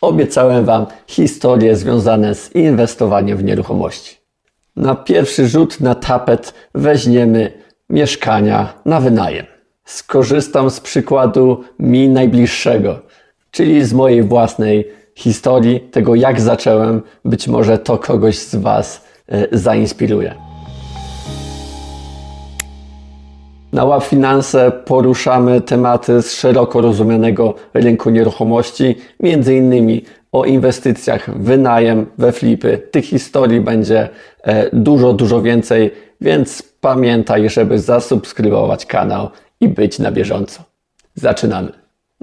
obiecałem Wam historie związane z inwestowaniem w nieruchomości. Na pierwszy rzut na tapet weźmiemy mieszkania na wynajem. Skorzystam z przykładu mi najbliższego, czyli z mojej własnej historii, tego jak zacząłem. Być może to kogoś z Was e, zainspiruje. Na Łap Finanse poruszamy tematy z szeroko rozumianego rynku nieruchomości, między innymi o inwestycjach wynajem, we flipy. Tych historii będzie e, dużo, dużo więcej, więc pamiętaj, żeby zasubskrybować kanał i być na bieżąco. Zaczynamy.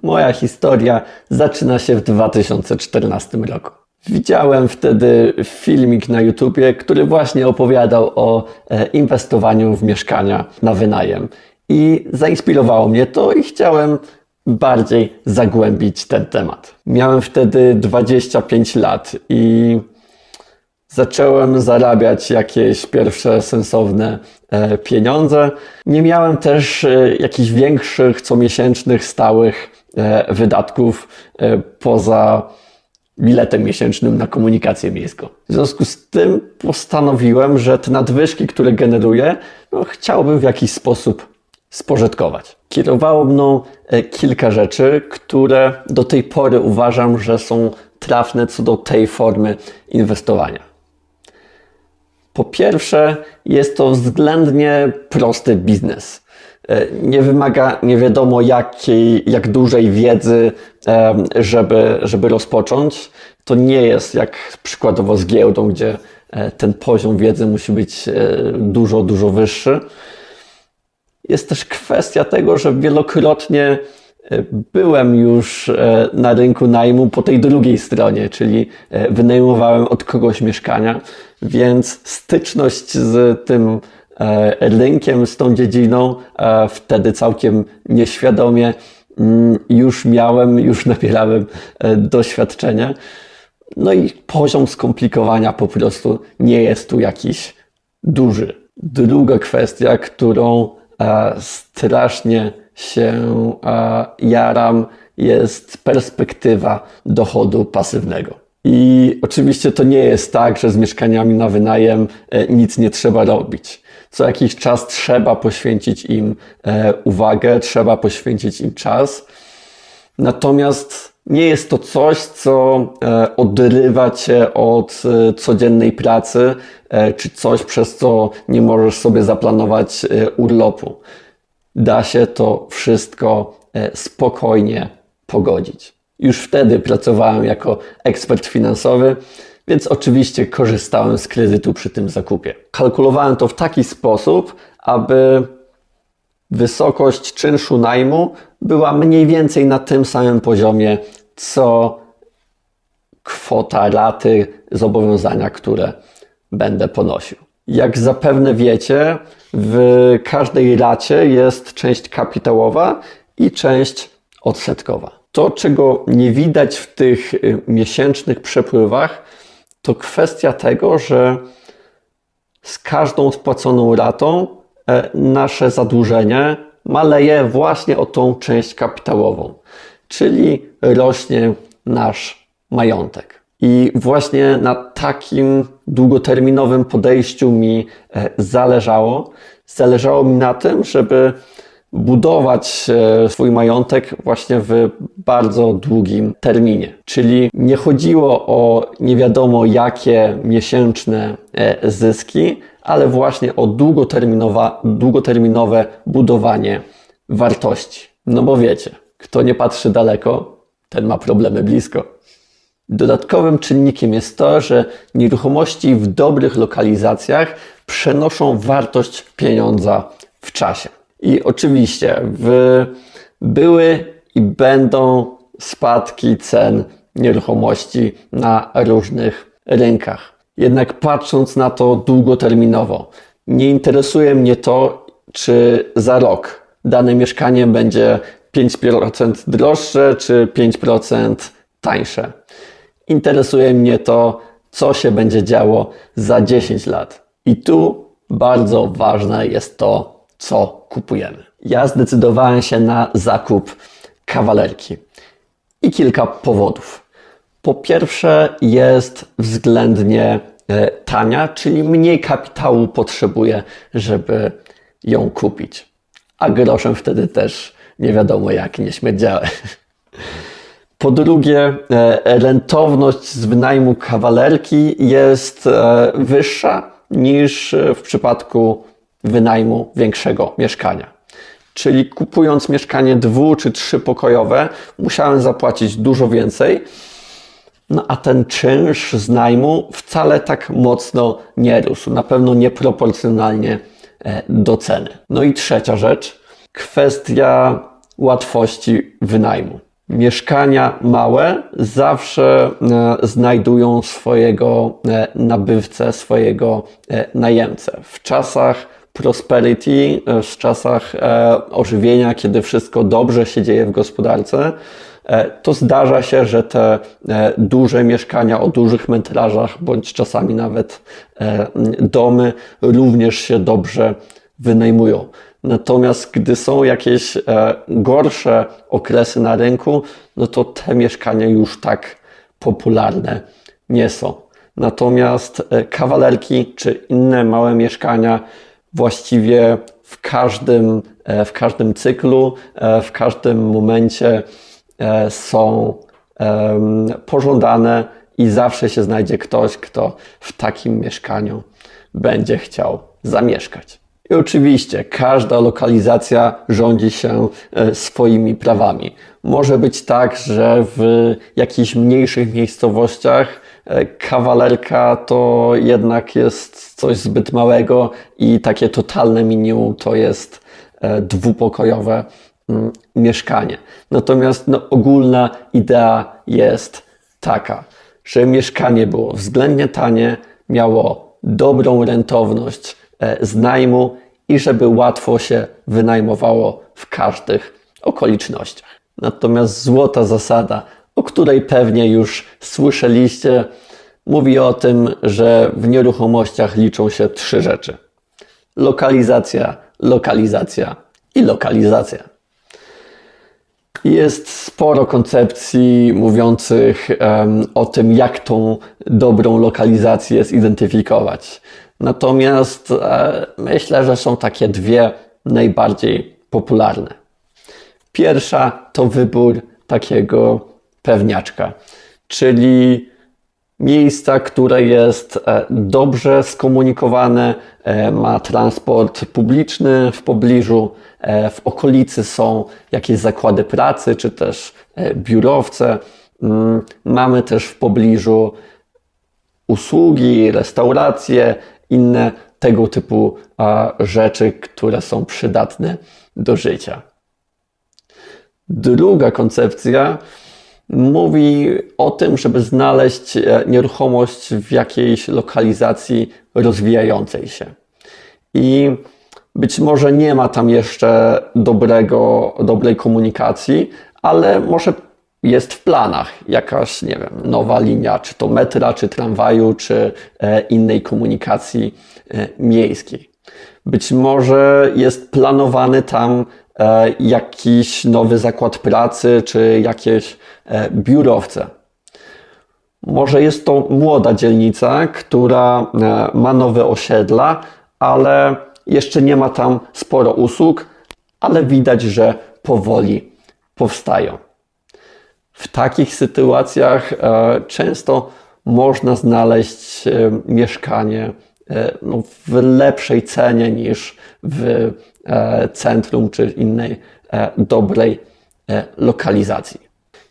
Moja historia zaczyna się w 2014 roku. Widziałem wtedy filmik na YouTubie, który właśnie opowiadał o e, inwestowaniu w mieszkania na wynajem. I zainspirowało mnie to i chciałem bardziej zagłębić ten temat. Miałem wtedy 25 lat i zacząłem zarabiać jakieś pierwsze sensowne e, pieniądze. Nie miałem też e, jakichś większych, comiesięcznych, stałych e, wydatków poza biletem miesięcznym na komunikację miejską. W związku z tym postanowiłem, że te nadwyżki, które generuję, no, chciałbym w jakiś sposób spożytkować. Kierowało mną e, kilka rzeczy, które do tej pory uważam, że są trafne co do tej formy inwestowania. Po pierwsze, jest to względnie prosty biznes. E, Nie wymaga nie wiadomo jakiej, jak dużej wiedzy, em, żeby, żeby rozpocząć. To nie jest jak przykładowo z giełdą, gdzie e, ten poziom wiedzy musi być e, dużo, dużo wyższy. Jest też kwestia tego, że wielokrotnie e, byłem już e, na rynku najmu po tej drugiej stronie, czyli e, wynajmowałem od kogoś mieszkania, więc styczność z tym rynkiem, z tą dziedziną wtedy całkiem nieświadomie mm, już miałem, już nabierałem doświadczenia. No i poziom skomplikowania po prostu nie jest tu jakiś duży. Druga kwestia, którą strasznie się jaram, jest perspektywa dochodu pasywnego. I oczywiście to nie jest tak, że z mieszkaniami na wynajem e, nic nie trzeba robić. Co jakiś czas trzeba poświęcić im e, uwagę, trzeba poświęcić im czas. Natomiast nie jest to coś, co e, odrywa cię od e, codziennej pracy, e, czy coś, przez co nie możesz sobie zaplanować urlopu. Da się to wszystko spokojnie pogodzić. Już wtedy pracowałem jako ekspert finansowy, więc oczywiście korzystałem z kredytu przy tym zakupie. Kalkulowałem to w taki sposób, aby wysokość czynszu najmu była mniej więcej na tym samym poziomie, co kwota raty zobowiązania, które będę ponosił. Jak zapewne wiecie, w każdej racie jest część kapitałowa i część odsetkowa. To, czego nie widać w tych y, miesięcznych przepływach, to kwestia tego, że z każdą spłaconą ratą nasze zadłużenie maleje właśnie o tą część kapitałową, czyli rośnie nasz majątek. I właśnie na takim długoterminowym podejściu mi e, zależało. Zależało mi na tym, żeby budować e, swój majątek właśnie w bardzo długim terminie. Czyli nie chodziło o nie wiadomo jakie miesięczne e, zyski, ale właśnie o długoterminowe budowanie wartości. No bo wiecie, kto nie patrzy daleko, ten ma problemy blisko. Dodatkowym czynnikiem jest to, że nieruchomości w dobrych lokalizacjach przenoszą wartość pieniądza w czasie. I oczywiście w były i będą spadki cen nieruchomości na różnych rynkach. Jednak patrząc na to długoterminowo, nie interesuje mnie to, czy za rok dane mieszkanie będzie 5% droższe, czy 5% tańsze. Interesuje mnie to, co się będzie działo za 10 lat. I tu bardzo ważne jest to, co kupujemy. Ja zdecydowałem się na zakup kawalerki. I kilka powodów. Po pierwsze, jest względnie e, tania, czyli mniej kapitału potrzebuje, żeby ją kupić. A groszem wtedy też nie wiadomo jak nie. Po drugie, e, rentowność z wynajmu kawalerki jest e, wyższa niż w przypadku wynajmu większego mieszkania. Czyli kupując mieszkanie dwu czy trzypokojowe, musiałem zapłacić dużo więcej, no a ten czynsz z najmu wcale tak mocno nie rósł, na pewno nieproporcjonalnie e, do ceny. No i trzecia rzecz, kwestia łatwości wynajmu. Mieszkania małe zawsze e, znajdują swojego e, nabywcę, swojego najemcę. W czasach prosperity, w czasach ożywienia, kiedy wszystko dobrze się dzieje w gospodarce, E, to zdarza się, że te e, duże mieszkania o dużych metrażach, bądź czasami nawet e, domy również się dobrze wynajmują. Natomiast gdy są jakieś gorsze okresy na rynku, no to te mieszkania już tak popularne nie są. Natomiast kawalerki czy inne małe mieszkania właściwie w każdym, w każdym cyklu, w każdym momencie E, są pożądane i zawsze się znajdzie ktoś, kto w takim mieszkaniu będzie chciał zamieszkać. I oczywiście każda lokalizacja rządzi się e, swoimi prawami. Może być tak, że w jakichś mniejszych miejscowościach e, kawalerka to jednak jest coś zbyt małego i takie totalne minimum to jest dwupokojowe Mm, mieszkanie. Natomiast no, ogólna idea jest taka, że mieszkanie było względnie tanie, miało dobrą rentowność e, z najmu i żeby łatwo się wynajmowało w każdych okolicznościach. Natomiast złota zasada, której pewnie już słyszeliście, mówi o tym, że w nieruchomościach liczą się trzy rzeczy: lokalizacja, lokalizacja i lokalizacja. Jest sporo koncepcji mówiących um, o tym, jak tą dobrą lokalizację zidentyfikować. Natomiast e, myślę, że są takie dwie najbardziej popularne. Pierwsza to wybór takiego pewniaczka, czyli miejsca, które jest e, dobrze skomunikowane, e, ma transport publiczny w pobliżu, e, w okolicy są jakieś zakłady pracy, czy też biurowce. Mm, mamy też w pobliżu usługi, restauracje, inne tego typu rzeczy, które są przydatne do życia. Druga koncepcja mówi o tym, żeby znaleźć e, nieruchomość w jakiejś lokalizacji rozwijającej się. I być może nie ma tam jeszcze dobrego, dobrej komunikacji, ale może jest w planach jakaś, nie wiem, nowa linia, czy to metra, czy tramwaju, czy e, innej komunikacji e, miejskiej. Być może jest planowany tam jakiś nowy zakład pracy czy jakieś biurowce. Może jest to młoda dzielnica, która e, ma nowe osiedla, ale jeszcze nie ma tam sporo usług, ale widać, że powoli powstają. W takich sytuacjach często można znaleźć mieszkanie no, w lepszej cenie niż w E, centrum czy innej e, dobrej e, lokalizacji.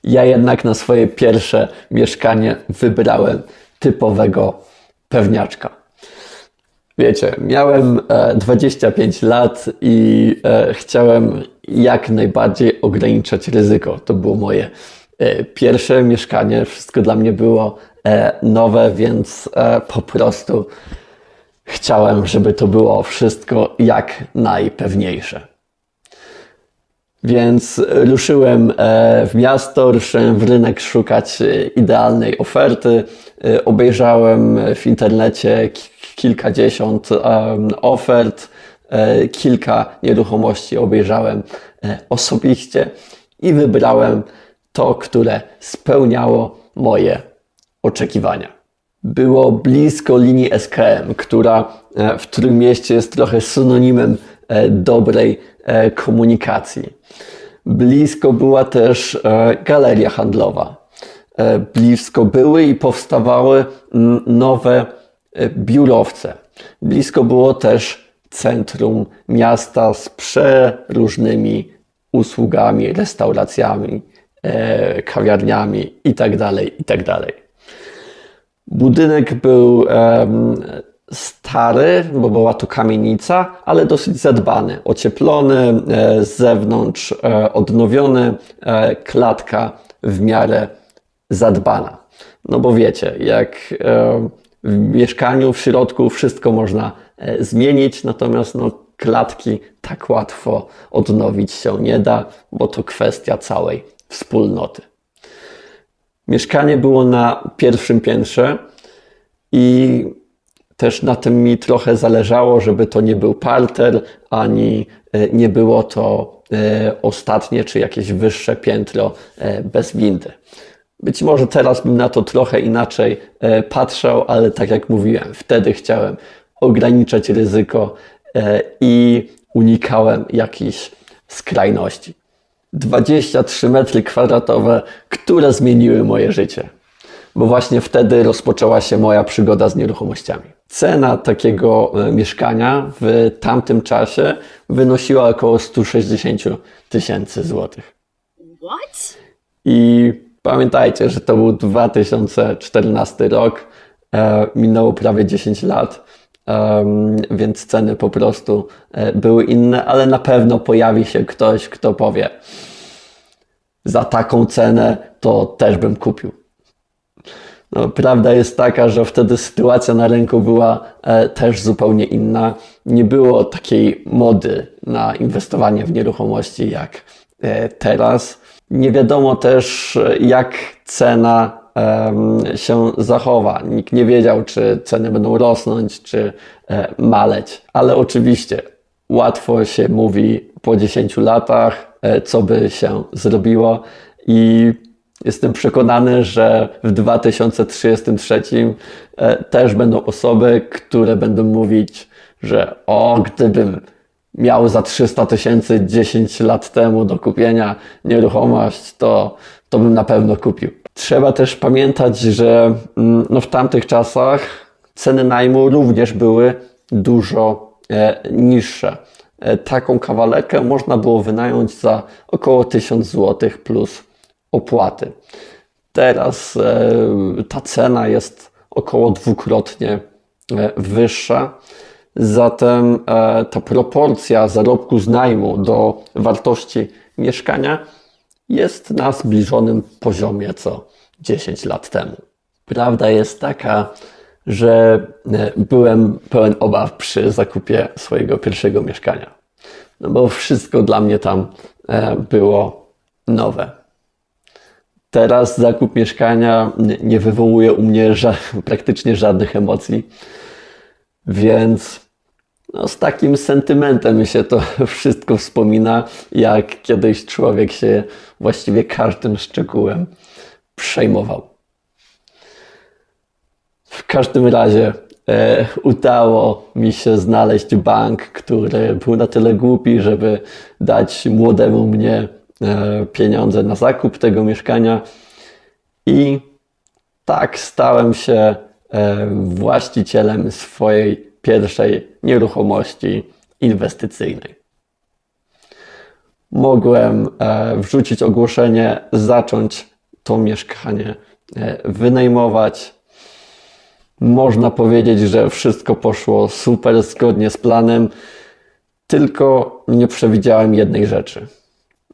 Ja jednak na swoje pierwsze mieszkanie wybrałem typowego pewniaczka. Wiecie, miałem 25 lat i chciałem jak najbardziej ograniczać ryzyko. To było moje pierwsze mieszkanie, wszystko dla mnie było nowe, więc po prostu Chciałem, żeby to było wszystko jak najpewniejsze. Więc ruszyłem e, w miasto, ruszyłem w rynek szukać e, idealnej oferty. E, obejrzałem w internecie kilkadziesiąt ofert, kilka nieruchomości obejrzałem osobiście i wybrałem to, które spełniało moje oczekiwania. Było blisko linii SKM, która e, w którym mieście jest trochę synonimem e, dobrej e, komunikacji. Blisko była też e, galeria handlowa. E, Blisko były i powstawały nowe e, biurowce. Blisko było też centrum miasta z przeróżnymi usługami, restauracjami, e, kawiarniami itd. itd. Budynek był stary, bo była to kamienica, ale dosyć zadbany, ocieplony, e, z zewnątrz e, odnowiony, e, klatka w miarę zadbana. No bo wiecie, jak w mieszkaniu, w środku wszystko można zmienić, natomiast no, klatki tak łatwo odnowić się nie da, bo to kwestia całej wspólnoty. Mieszkanie było na pierwszym piętrze i też na tym mi trochę zależało, żeby to nie był parter, ani e, nie było to e, ostatnie czy jakieś wyższe piętro e, bez windy. Być może teraz bym na to trochę inaczej patrzał, ale tak jak mówiłem, wtedy chciałem ograniczać ryzyko i unikałem jakichś skrajności. 23 metry kwadratowe, które zmieniły moje życie. Bo właśnie wtedy rozpoczęła się moja przygoda z nieruchomościami. Cena takiego e, mieszkania w tamtym czasie wynosiła około 160 tysięcy złotych. What? I pamiętajcie, że to był 2014 rok, e, minęło prawie 10 lat, więc ceny po prostu e, były inne, ale na pewno pojawi się ktoś, kto powie: Za taką cenę to też bym kupił. No, prawda jest taka, że wtedy sytuacja na rynku była e, też zupełnie inna. Nie było takiej mody na inwestowanie w nieruchomości jak e, teraz. Nie wiadomo też, e, jak cena em, się zachowa. Nikt nie wiedział, czy ceny będą rosnąć, czy e, maleć. Ale oczywiście łatwo się mówi po 10 latach, e, co by się zrobiło i Jestem przekonany, że w 2033 e, też będą osoby, które będą mówić, że o, gdybym miał za 300 tysięcy 10 lat temu do kupienia nieruchomość, to, to bym na pewno kupił. Trzeba też pamiętać, że mm, no, w tamtych czasach ceny najmu również były dużo e, niższe. E, taką kawalerkę można było wynająć za około 1000 zł plus opłaty. Teraz e, ta cena jest około dwukrotnie e, wyższa. Zatem e, ta proporcja zarobku z najmu do wartości mieszkania jest na zbliżonym poziomie co 10 lat temu. Prawda jest taka, że byłem pełen obaw przy zakupie swojego pierwszego mieszkania. No bo wszystko dla mnie tam było nowe. Teraz zakup mieszkania nie- wywołuje u mnie ża- praktycznie żadnych emocji, więc no, z takim sentymentem się to wszystko wspomina, jak kiedyś człowiek się właściwie każdym szczegółem przejmował. W każdym razie e, udało mi się znaleźć bank, który był na tyle głupi, żeby dać młodemu mnie pieniądze na zakup tego mieszkania. I tak stałem się e, właścicielem swojej pierwszej nieruchomości inwestycyjnej. Mogłem e, wrzucić ogłoszenie, zacząć to mieszkanie e, wynajmować. Można powiedzieć, że wszystko poszło super zgodnie z planem, tylko nie przewidziałem jednej rzeczy.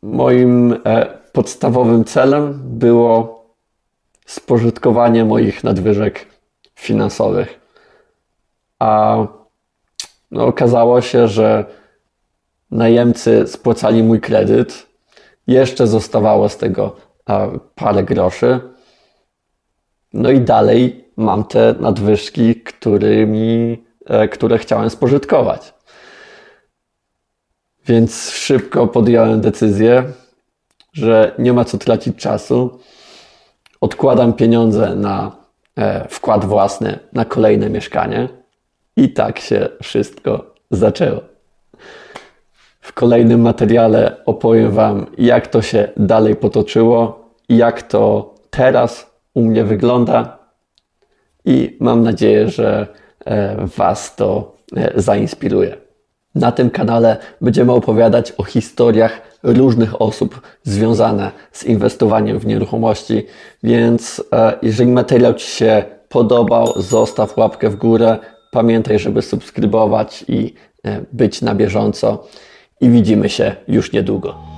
Moim e, podstawowym celem było spożytkowanie moich nadwyżek finansowych. A no, okazało się, że najemcy spłacali mój kredyt. Jeszcze zostawało z tego a, parę groszy. No i dalej mam te nadwyżki, którymi, e, które chciałem spożytkować. Więc szybko podjąłem decyzję, że nie ma co tracić czasu. odkładam pieniądze na e, wkład własny, na kolejne mieszkanie. I tak się wszystko zaczęło. W kolejnym materiale opowiem Wam, jak to się dalej potoczyło, jak to teraz u mnie wygląda i mam nadzieję, że e, Was to e, zainspiruje. Na tym kanale będziemy opowiadać o historiach różnych osób związane z inwestowaniem w nieruchomości, więc e, jeżeli materiał Ci się podobał, zostaw łapkę w górę. Pamiętaj, żeby subskrybować i e, być na bieżąco. I widzimy się już niedługo.